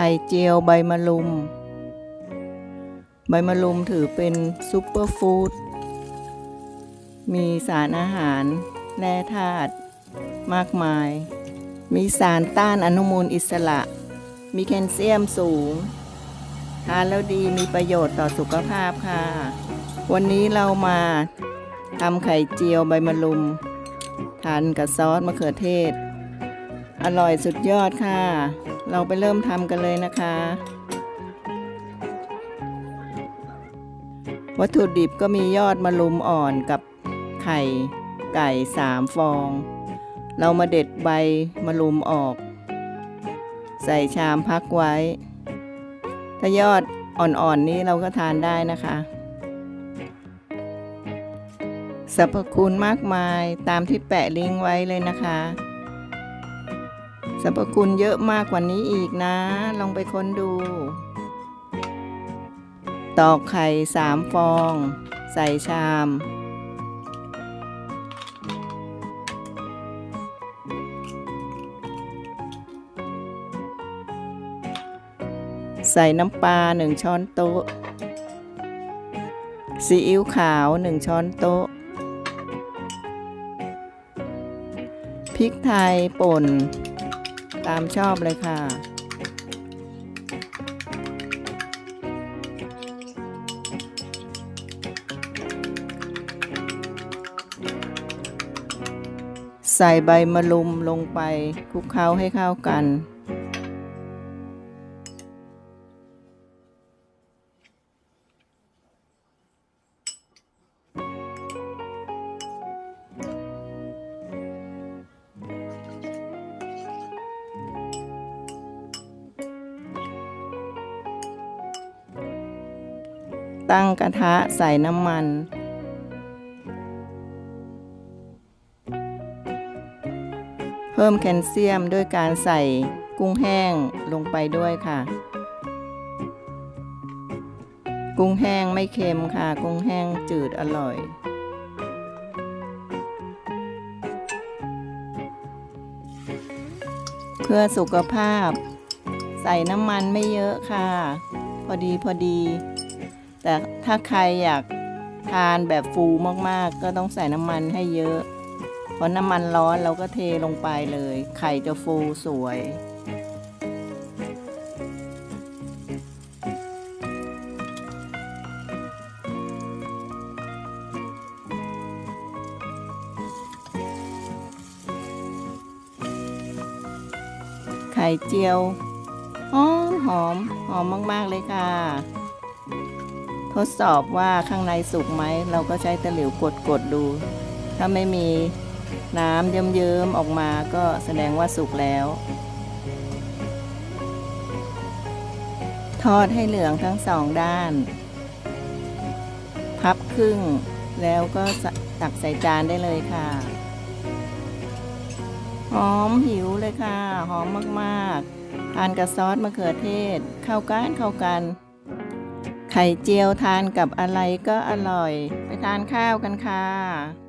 ไข่เจียวใบมะลุม ใบมะลุมถือเป็นซุปเปอร์ฟู้ด มีสารอาหารแร่ธาตุมากมาย มีสารต้านอนุมูลอิสระ มีแคลเซียมสูง ทานแล้วดีมีประโยชน์ต่อสุขภาพค่ะ วันนี้เรามาทำไข่เจียวใบมะลุมทานกับซอสมะเขือเทศ อร่อยสุดยอดค่ะ เราไปเริ่มทำกันเลยนะคะ วัตถุดิบก็มียอดมะลุมอ่อนกับไข่ไก่สามฟอง เรามาเด็ดใบมะลุมออก ใส่ชามพักไว้ ถ้ายอดอ่อนๆนนี้เราก็ทานได้นะคะสรรพคุณมากมายตามที่แปะลิงก์ไว้เลยนะคะ สรรพคุณเยอะมากกว่านี้อีกนะ ลองไปค้นดู ตอกไข่สามฟอง ใส่ชาม ใส่น้ำปลาหนึ่งช้อนโต๊ะ ซีอิ๊วขาวหนึ่งช้อนโต๊ะ พริกไทยป่น ตามชอบเลยค่ะ ใส่ใบมะลุมลงไปคลุกเคล้าให้เข้ากัน ตั้งกระทะใส่น้ำมัน เพิ่มแคลเซียมด้วยการใส่กุ้งแห้งลงไปด้วยค่ะ กุ้งแห้งไม่เค็มค่ะ กุ้งแห้งจืดอร่อยเพื่อสุขภาพ ใส่น้ำมันไม่เยอะค่ะ พอดีพอดี แต่ถ้าใครอยากทานแบบฟูมากๆ ก็ต้องใส่น้ำมันให้เยอะ เพราะน้ำมันร้อนเราก็เทลงไปเลย ไข่จะฟูสวย ไข่เจียว หอมหอมหอมมาก ๆ เลยค่ะ ทดสอบว่าข้างในสุกไหม เราก็ใช้ตะหลิวกดกดๆดู ถ้าไม่มีน้ำเยิ้มๆออกมาก็แสดงว่าสุกแล้ว ทอดให้เหลืองทั้งสองด้าน พับครึ่ง แล้วก็ตักใส่จานได้เลยค่ะ หอมหิวเลยค่ะ หอมมากๆทานกับซอสมะเขือเทศ เข้ากันเข้ากัน ไข่เจียวทานกับอะไรก็อร่อย ไปทานข้าวกันค่ะ